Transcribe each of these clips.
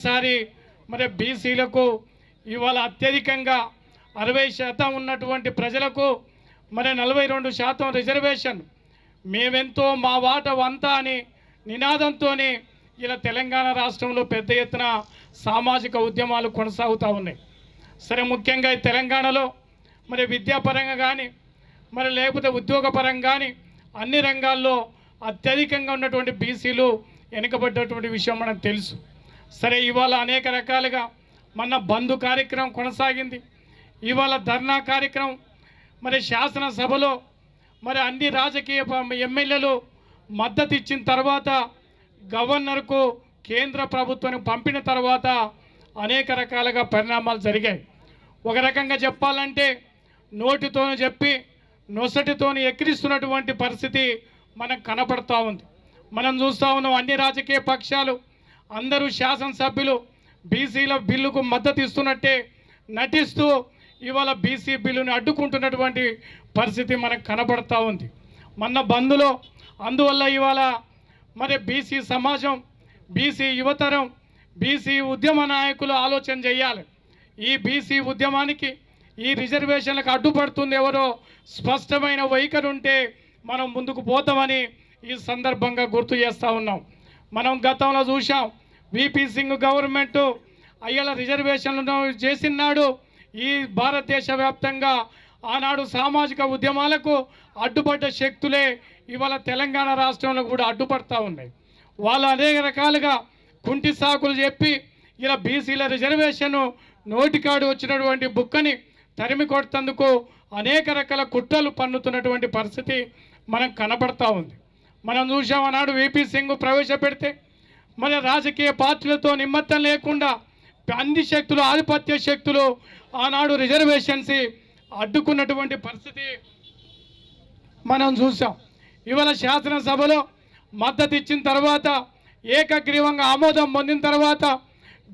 ఒకసారి మరి బీసీలకు ఇవాళ అత్యధికంగా అరవై శాతం ఉన్నటువంటి ప్రజలకు మరి నలభై రెండు శాతం రిజర్వేషన్. మేమెంతో మా వాట వంతా అని నినాదంతో ఇలా తెలంగాణ రాష్ట్రంలో పెద్ద ఎత్తున సామాజిక ఉద్యమాలు కొనసాగుతూ ఉన్నాయి. సరే ముఖ్యంగా తెలంగాణలో మరి విద్యాపరంగా కానీ మరి లేకపోతే ఉద్యోగపరంగా కానీ అన్ని రంగాల్లో అత్యధికంగా ఉన్నటువంటి బీసీలు వెనుకబడ్డటువంటి విషయం మనకు తెలుసు. సరే ఇవాళ అనేక రకాలుగా మన బంధు కార్యక్రమం కొనసాగింది. ఇవాళ ధర్నా కార్యక్రమం. మరి శాసనసభలో మరి అన్ని రాజకీయ ఎమ్మెల్యేలు మద్దతు ఇచ్చిన తర్వాత గవర్నర్కు కేంద్ర ప్రభుత్వానికి పంపిన తర్వాత అనేక రకాలుగా పరిణామాలు జరిగాయి. ఒక రకంగా చెప్పాలంటే నోటితో చెప్పి నొసటితోని ఎక్కిరిస్తున్నటువంటి పరిస్థితి మనకు కనపడతా ఉంది. మనం చూస్తూ ఉన్నాం అన్ని రాజకీయ పక్షాలు అందరూ శాసనసభ్యులు బీసీల బిల్లుకు మద్దతు ఇస్తున్నట్టే నటిస్తూ ఇవాళ బీసీ బిల్లుని అడ్డుకుంటున్నటువంటి పరిస్థితి మనకు కనబడతా ఉంది. మొన్న బంద్లో అందువల్ల ఇవాళ మరి బీసీ సమాజం బీసీ యువతరం బీసీ ఉద్యమ నాయకులు ఆలోచన చేయాలి. ఈ బీసీ ఉద్యమానికి ఈ రిజర్వేషన్లకు అడ్డుపడుతుంది ఎవరో స్పష్టమైన వైఖరి ఉంటే మనం ముందుకు పోతామని ఈ సందర్భంగా గుర్తు చేస్తూ ఉన్నాం. మనం గతంలో చూసాం విపి సింగ్ గవర్నమెంట్ అయ్యల రిజర్వేషన్లను చేసినాడు. ఈ భారతదేశ వ్యాప్తంగా ఆనాడు సామాజిక ఉద్యమాలకు అడ్డుపడ్డ శక్తులే ఇవాళ తెలంగాణ రాష్ట్రంలో కూడా అడ్డుపడతా ఉన్నాయి. వాళ్ళు అనేక రకాలుగా కుంటి సాకులు చెప్పి ఇలా బీసీల రిజర్వేషన్ నోటికాడు వచ్చినటువంటి బుక్కని తరిమి కొడుతందుకు అనేక రకాల కుట్రలు పన్నుతున్నటువంటి పరిస్థితి మనకు కనపడతా ఉంది. మనం చూసాం ఆనాడు విపి సింగ్ ప్రవేశపెడితే మన రాజకీయ పార్టీలతో నిమ్మత్తం లేకుండా అన్ని శక్తులు ఆధిపత్య శక్తులు ఆనాడు రిజర్వేషన్స్ అడ్డుకున్నటువంటి పరిస్థితి మనం చూసాం ఇవాళ శాసనసభలో మద్దతు ఇచ్చిన తర్వాత ఏకగ్రీవంగా ఆమోదం పొందిన తర్వాత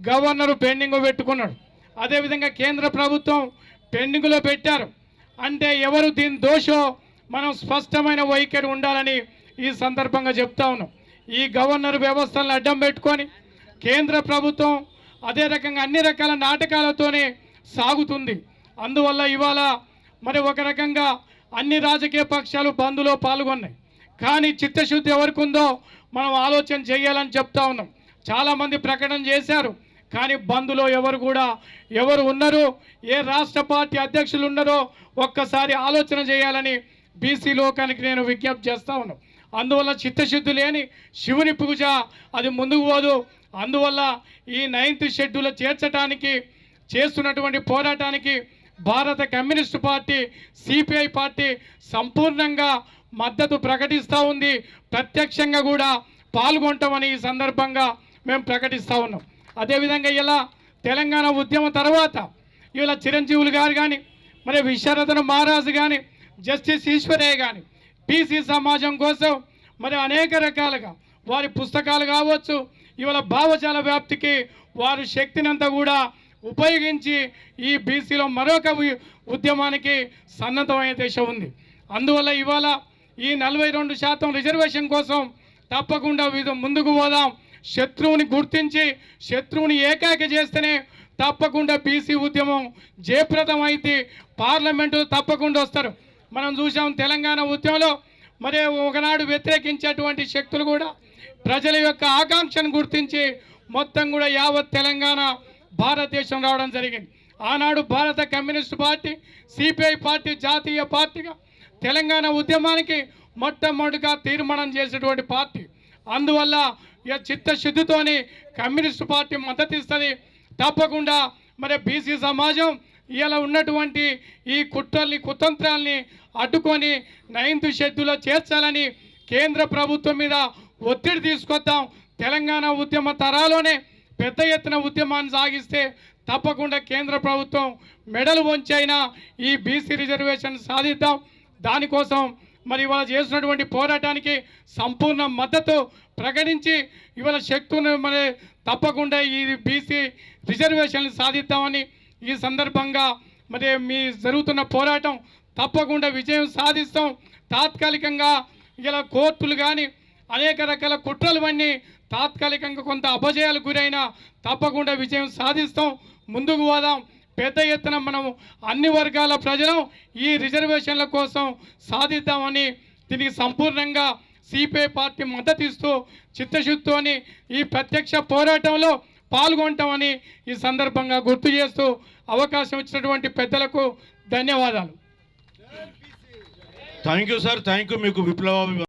గవర్నరు పెండింగ్ పెట్టుకున్నాడు. అదేవిధంగా కేంద్ర ప్రభుత్వం పెండింగ్లో పెట్టారు. అంటే ఎవరు దీని దోషో మనం స్పష్టమైన వైఖరి ఉండాలని ఈ సందర్భంగా చెప్తా ఉన్నాం. ఈ గవర్నర్ వ్యవస్థలను అడ్డం పెట్టుకొని కేంద్ర ప్రభుత్వం అదే రకంగా అన్ని రకాల నాటకాలతోనే సాగుతుంది. అందువల్ల ఇవాళ మరి ఒక రకంగా అన్ని రాజకీయ పక్షాలు బంద్లో పాల్గొన్నాయి. కానీ చిత్తశుద్ధి ఎవరికి ఉందో మనం ఆలోచన చేయాలని చెప్తా ఉన్నాం. చాలామంది ప్రకటన చేశారు. కానీ బంద్లో ఎవరు కూడా ఎవరు ఉన్నారు ఏ రాష్ట్ర పార్టీ అధ్యక్షులు ఉన్నారో ఒక్కసారి ఆలోచన చేయాలని బీసీ లోకానికి నేను విజ్ఞప్తి చేస్తా ఉన్నాను అందువల్ల చిత్తశుద్ధి లేని శివుని పూజ అది ముందుకు పోదు. అందువల్ల ఈ నైన్త్ షెడ్యూల్ చేర్చడానికి చేస్తున్నటువంటి పోరాటానికి భారత కమ్యూనిస్టు పార్టీ సిపిఐ పార్టీ సంపూర్ణంగా మద్దతు ప్రకటిస్తూ ఉంది. ప్రత్యక్షంగా కూడా పాల్గొంటామని ఈ సందర్భంగా మేము ప్రకటిస్తూ ఉన్నాం. అదేవిధంగా ఇలా తెలంగాణ ఉద్యమం తర్వాత ఇలా చిరంజీవులు గారు కానీ మరి విశ్వరథన మహారాజు కానీ జస్టిస్ ఈశ్వరయ్య కానీ బీసీ సమాజం కోసం మరి అనేక రకాలుగా వారి పుస్తకాలు కావచ్చు ఇవాళ భావజాల వ్యాప్తికి వారి శక్తినంతా కూడా ఉపయోగించి ఈ బీసీలో మరొక ఉ- ఉద్యమానికి సన్నద్ధమైన దేశం ఉంది. అందువల్ల ఇవాళ ఈ నలభై రెండు శాతం రిజర్వేషన్ కోసం తప్పకుండా విధ ముందుకు పోదాం. శత్రువుని గుర్తించి శత్రువుని ఏకాక చేస్తేనే తప్పకుండా బీసీ ఉద్యమం జయప్రదం అయితే పార్లమెంటు తప్పకుండా వస్తారు. మనం చూసాం తెలంగాణ ఉద్యమంలో మరి ఒకనాడు వ్యతిరేకించేటువంటి శక్తులు కూడా ప్రజల యొక్క ఆకాంక్షను గుర్తించి మొత్తం కూడా యావత్ తెలంగాణ భారతదేశం రావడం జరిగింది. ఆనాడు భారత కమ్యూనిస్ట్ పార్టీ సిపిఐ పార్టీ జాతీయ పార్టీగా తెలంగాణ ఉద్యమానికి మొట్టమొదటిగా తీర్మానం చేసినటువంటి పార్టీ. అందువల్ల చిత్తశుద్ధితోని కమ్యూనిస్ట్ పార్టీ మద్దతు ఇస్తుంది తప్పకుండా మరి బీసీ సమాజం ఇలా ఉన్నటువంటి ఈ కుట్రల్ని కుతంత్రాల్ని అడ్డుకొని నైన్త్ షెడ్యూల్లో చేర్చాలని కేంద్ర ప్రభుత్వం మీద ఒత్తిడి తీసుకొద్దాం. తెలంగాణ ఉద్యమ తరాలోనే పెద్ద ఎత్తున ఉద్యమాన్ని సాగిస్తే తప్పకుండా కేంద్ర ప్రభుత్వం మెడలు వంచైనా ఈ బీసీ రిజర్వేషన్ సాధిద్దాం. దానికోసం మరి ఇవాళ చేసినటువంటి పోరాటానికి సంపూర్ణ మద్దతు ప్రకటించి ఇవాళ శక్తులను మరి తప్పకుండా ఈ బీసీ రిజర్వేషన్లు సాధిద్దామని ఈ సందర్భంగా మరి మీ జరుగుతున్న పోరాటం తప్పకుండా విజయం సాధిస్తాం. తాత్కాలికంగా ఇలా కోర్టులు కానీ అనేక రకాల కుట్రలు అన్నీ తాత్కాలికంగా కొంత అపజయాలు గురైనా తప్పకుండా విజయం సాధిస్తాం. ముందుకు పోదాం. పెద్ద ఎత్తున మనం అన్ని వర్గాల ప్రజలు ఈ రిజర్వేషన్ల కోసం సాధిద్దామని దీనికి సంపూర్ణంగా సిపిఐ పార్టీ మద్దతు ఇస్తూ చిత్తశుద్ధితోని ఈ ప్రత్యక్ష పోరాటంలో పాల్గొంటామని ఈ సందర్భంగా గుర్తు చేస్తూ అవకాశం ఇచ్చినటువంటి పెద్దలకు ధన్యవాదాలు. Thank you sir thank you మీకు విప్లవ